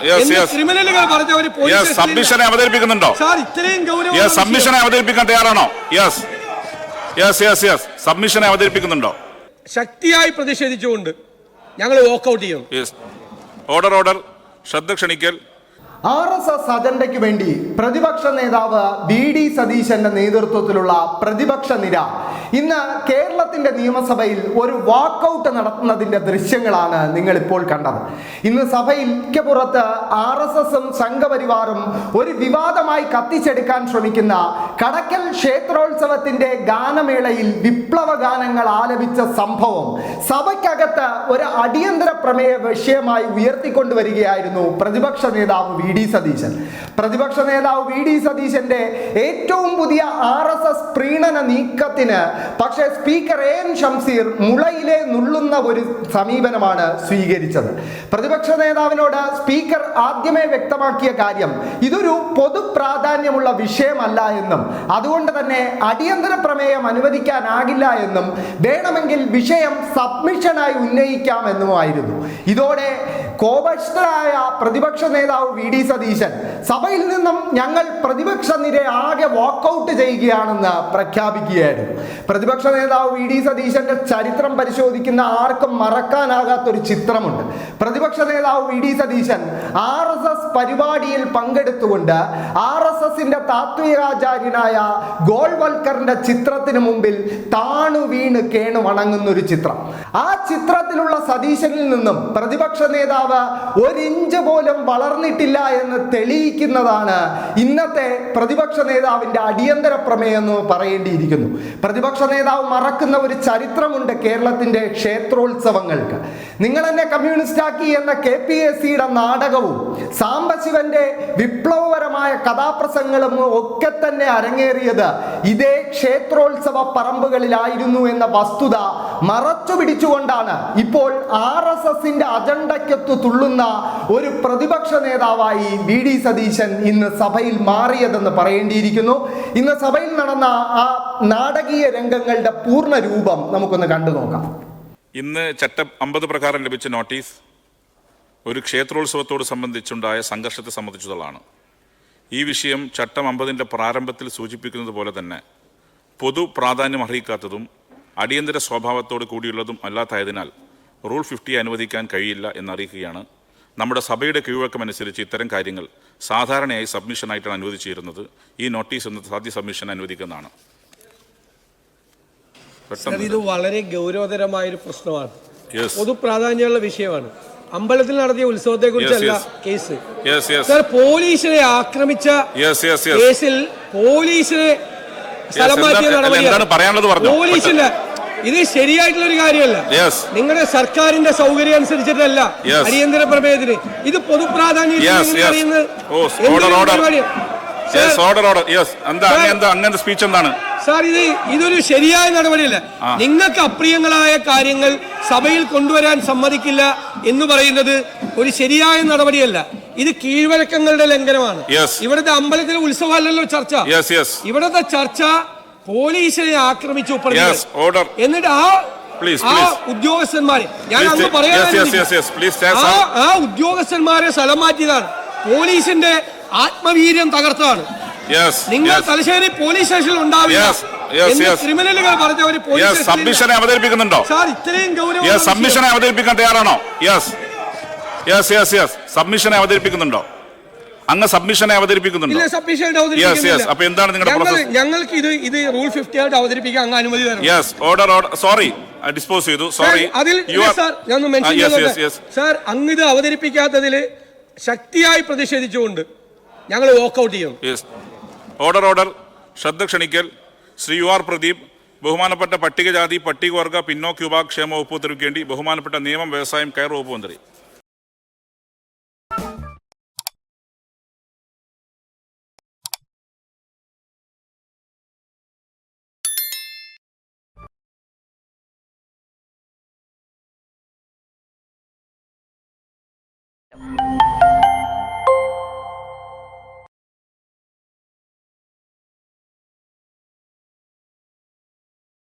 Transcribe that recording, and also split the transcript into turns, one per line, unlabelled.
ക്രിമിനലുകൾ
yes സബ്മിഷനെ അവതരിപ്പിക്കുന്നുണ്ടോ?
Sir ഇത്രയും ഗൗരവം
യെസ് സബ്മിഷനെ അവതരിപ്പിക്കാൻ തയ്യാറാണോ? യെസ് യെസ് യെസ് യെസ് സബ്മിഷനെ അവതരിപ്പിക്കുന്നുണ്ടോ?
ശക്തിയായി പ്രതിഷേധിച്ചുകൊണ്ട് ഞങ്ങൾ വോക്കൗട്ട് ചെയ്യും
യെസ് ഓർഡർ ഓർഡർ ശ്രദ്ധ ക്ഷണിക്കൽ.
ആർ എസ് എസ് അജണ്ടയ്ക്ക് വേണ്ടി പ്രതിപക്ഷ നേതാവ് ബി ഡി സതീശന്റെ നേതൃത്വത്തിലുള്ള പ്രതിപക്ഷ നിര ഇന്ന് കേരളത്തിന്റെ നിയമസഭയിൽ ഒരു വാക്കൗട്ട് നടത്തുന്നതിന്റെ ദൃശ്യങ്ങളാണ് നിങ്ങൾ ഇപ്പോൾ കണ്ടത്. ഇന്ന് സഭയിൽ പുറത്ത് ആർ എസ് എസും സംഘപരിവാറും ഒരു വിവാദമായി കത്തിച്ചെടുക്കാൻ ശ്രമിക്കുന്ന കടക്കൽ ക്ഷേത്രോത്സവത്തിന്റെ ഗാനമേളയിൽ വിപ്ലവ ഗാനങ്ങൾ ആലപിച്ച സംഭവം സഭയ്ക്കകത്ത് ഒരു അടിയന്തര പ്രമേയ വിഷയമായി ഉയർത്തിക്കൊണ്ടുവരികയായിരുന്നു പ്രതിപക്ഷ നേതാവ് വി ഡി സതീശൻ. പ്രതിപക്ഷ നേതാവ് വി ഡി സതീശന്റെ ഏറ്റവും പുതിയ ആർ എസ് എസ് പ്രീണന നീക്കത്തിന് പക്ഷേ സ്പീക്കർ എ എൻ ഷംസീർ മുളയിലെ നുള്ളുന്ന ഒരു സമീപനമാണ് സ്വീകരിച്ചത്. പ്രതിപക്ഷ നേതാവിനോട് സ്പീക്കർ ആദ്യമേ വ്യക്തമാക്കിയ കാര്യം ഇതൊരു പൊതു പ്രാധാന്യമുള്ള വിഷയമല്ല എന്നും അതുകൊണ്ട് തന്നെ അടിയന്തര പ്രമേയം അനുവദിക്കാനാകില്ല എന്നും വേണമെങ്കിൽ വിഷയം സബ്മിഷനായി ഉന്നയിക്കാം എന്നുമായിരുന്നു ഇതോടെ കോപക്ഷരായ പ്രതിപക്ഷ നേതാവ് വി ഡി സതീശൻ സഭയിൽ നിന്നും ഞങ്ങൾ പ്രതിപക്ഷ നിര ആകെ വാക്കൗട്ട് ചെയ്യുകയാണെന്ന് പ്രഖ്യാപിക്കുകയായിരുന്നു. പ്രതിപക്ഷ നേതാവ് വി ഡി സതീശന്റെ ചരിത്രം പരിശോധിക്കുന്ന ആർക്കും മറക്കാനാകാത്തൊരു ചിത്രമുണ്ട്. പ്രതിപക്ഷ നേതാവ് V D Satheesan R S S പരിപാടിയിൽ പങ്കെടുത്തുകൊണ്ട് ആർ എസ് എസിന്റെ താത്വികാചാര്യനായ ഗോൾവൽക്കറിന്റെ ചിത്രത്തിന് മുമ്പിൽ താണു വീണ് കേണു വണങ്ങുന്ന ഒരു ചിത്രം. ആ ചിത്രത്തിലുള്ള സതീശനിൽ നിന്നും പ്രതിപക്ഷ നേതാവ് ഒരിഞ്ച് പോലും വളർന്നിട്ടില്ല എന്ന് തെളിയിക്കുന്നതാണ് ഇന്നത്തെ പ്രതിപക്ഷ നേതാവിന്റെ അടിയന്തര പ്രമേയം എന്ന് പറയേണ്ടിയിരിക്കുന്നു. പ്രതിപക്ഷ നേതാവ് മറക്കുന്ന ഒരു ചരിത്രമുണ്ട് കേരളത്തിന്റെ ക്ഷേത്രോത്സവങ്ങൾക്ക്. നിങ്ങൾ എന്നെ കമ്മ്യൂണിസ്റ്റ് ആക്കി എന്ന കെ പി എസ് സിയുടെ നാടകവും സാംബശിവന്റെ വിപ്ലവപരമായ കഥാപ്രസംഗങ്ങളും ഒക്കെ തന്നെ അരങ്ങേറിയത് ഇതേ ക്ഷേത്രോത്സവ പറമ്പുകളിലായിരുന്നു എന്ന വസ്തുത മറച്ചു പിടിച്ചുകൊണ്ടാണ് ഇപ്പോൾ ആർ എസ് എസിന്റെ അജണ്ടയ്ക്കൊത്തു തുള്ളുന്ന ഒരു പ്രതിപക്ഷ നേതാവായി വി ഡി സതീശൻ ഇന്ന് സഭയിൽ മാറിയതെന്ന് പറയേണ്ടിയിരിക്കുന്നു. ഇന്ന് സഭയിൽ നടന്ന ആ നാടകീയ രംഗങ്ങളുടെ പൂർണ രൂപം നമുക്കൊന്ന് കണ്ടു നോക്കാം.
ഇന്ന് ചട്ട അമ്പത് പ്രകാരം ലഭിച്ച നോട്ടീസ് ഒരു ക്ഷേത്രോത്സവത്തോട് സംബന്ധിച്ചുണ്ടായ സംഘർഷത്തെ സംബന്ധിച്ചതാണ് ഈ വിഷയം ചട്ടം അമ്പതിന്റെ പ്രാരംഭത്തിൽ സൂചിപ്പിക്കുന്നത് പോലെ തന്നെ പൊതു പ്രാധാന്യം അർഹിക്കാത്തതും അടിയന്തര സ്വഭാവത്തോട് കൂടിയുള്ളതും അല്ലാത്തതിനാൽ റൂൾ ഫിഫ്റ്റി അനുവദിക്കാൻ കഴിയില്ല എന്നറിയിക്കുകയാണ്. നമ്മുടെ സഭയുടെ കീഴ്വഴക്കമനുസരിച്ച് ഇത്തരം കാര്യങ്ങൾ സാധാരണയായി സബ്മിഷനായിട്ടാണ് അനുവദിച്ചിരുന്നത്. ഈ നോട്ടീസ് എന്ന സാധ്യ സബ്മിഷൻ അനുവദിക്കുന്നതാണ്.
ഇത് വളരെ ഗൗരവതരമായ ഒരു പ്രശ്നമാണ് പൊതു പ്രാധാന്യമുള്ള വിഷയമാണ്. അമ്പലത്തിൽ നടത്തിയ ഉത്സവത്തെ കുറിച്ചല്ല കേസ്. സർ പോലീസിനെ ആക്രമിച്ച കേസിൽ പോലീസിനെ സ്ഥലം മാറ്റിയ
നടപടി.
പോലീസിന്റെ ഇത് ശരിയായിട്ടുള്ള ഒരു കാര്യമല്ല നിങ്ങളുടെ സർക്കാരിന്റെ സൗകര്യം അനുസരിച്ചിട്ടല്ല. അടിയന്തര പ്രമേയത്തിന്. ഇത് പൊതു പ്രാധാന്യം
യെസ് യെസ് ഓ order order yes order order yes എന്താ അങ്ങ് എന്താ അങ്ങനത്തെ സ്പീച്ച് എന്താണ്?
സാർ ഇത് ഇതൊരു ശരിയായ നടപടിയല്ല. നിങ്ങൾക്ക് അപ്രിയങ്ങളായ കാര്യങ്ങൾ സഭയിൽ കൊണ്ടുവരാൻ സമ്മതിക്കില്ല. എന്ന് പറയുന്നത് ഒരു ശരിയായ നടപടിയല്ല. ഇത് കീഴ്വഴക്കങ്ങളുടെ ലംഘനമാണ്. ഇവിടുത്തെ അമ്പലത്തിലെ ഉത്സവമല്ലല്ലോ ചർച്ച. ഇവിടുത്തെ ചർച്ച പോലീസിനെ ആക്രമിച്ചു
ഓർഡർ
എന്നിട്ട് ആ ആ. ഉദ്യോഗസ്ഥന്മാരെ ഞാൻ അന്ന് പറയാൻ. ആ ഉദ്യോഗസ്ഥന്മാരെ സ്ഥലം മാറ്റിയതാണ്. പോലീസിന്റെ ആത്മവീര്യം തകർത്താണ്. നിങ്ങൾ തലശ്ശേരി പോലീസ് സ്റ്റേഷനിൽ ഉണ്ടാവില്ല. ക്രിമിനലുകൾ പറഞ്ഞ പറഞ്ഞവര് പോലീസ്
യെസ് സബ്മിഷനെ അവതരിപ്പിക്കുന്നുണ്ടോ?
സാർ ഇത്രയും ഗൗരവം
യെസ് സബ്മിഷനെ അവതരിപ്പിക്കാൻ തയ്യാറാണോ? യെസ് യെസ് യെസ് യെസ് സബ്മിഷനെ അവതരിപ്പിക്കുന്നുണ്ടോ? അങ്ങ് സബ്മിഷനെ അവതരിപ്പിക്കുന്നുണ്ടോ? Yes, yes. അപ്പൊ എന്താണ് നിങ്ങളുടെ പ്രോസസ്
ഞങ്ങൾക്ക് ഇത് ഇത് റൂൾ ഫിഫ്റ്റി ആയിട്ട് അവതരിപ്പിക്കാൻ അങ്ങ് അനുമതി തരണം.
Yes order order sorry dispose ചെയ്തു. സോറി
അതിൽ സാർ ഞാൻ മെൻഷൻ
യെസ് യെസ്
ചെയ്തോട്ടെ. സാർ അങ്ങ് ഇത് അവതരിപ്പിക്കാത്തതിൽ ശക്തിയായി പ്രതിഷേധിച്ചുകൊണ്ട് ഞങ്ങൾ വാക്ക്ഔട്ട് ചെയ്യും
യെസ് ഓർഡർ ഓർഡർ ശ്രദ്ധ ക്ഷണിക്കൽ. ശ്രീ യു ആർ പ്രദീപ് ബഹുമാനപ്പെട്ട പട്ടികജാതി പട്ടികവർഗ പിന്നോക്ക വിഭാഗ ക്ഷേമ വകുപ്പ് ഉത്തരവിക്കേണ്ടി ബഹുമാനപ്പെട്ട നിയമം വ്യവസായം കയർ വകുപ്പ് മന്ത്രി.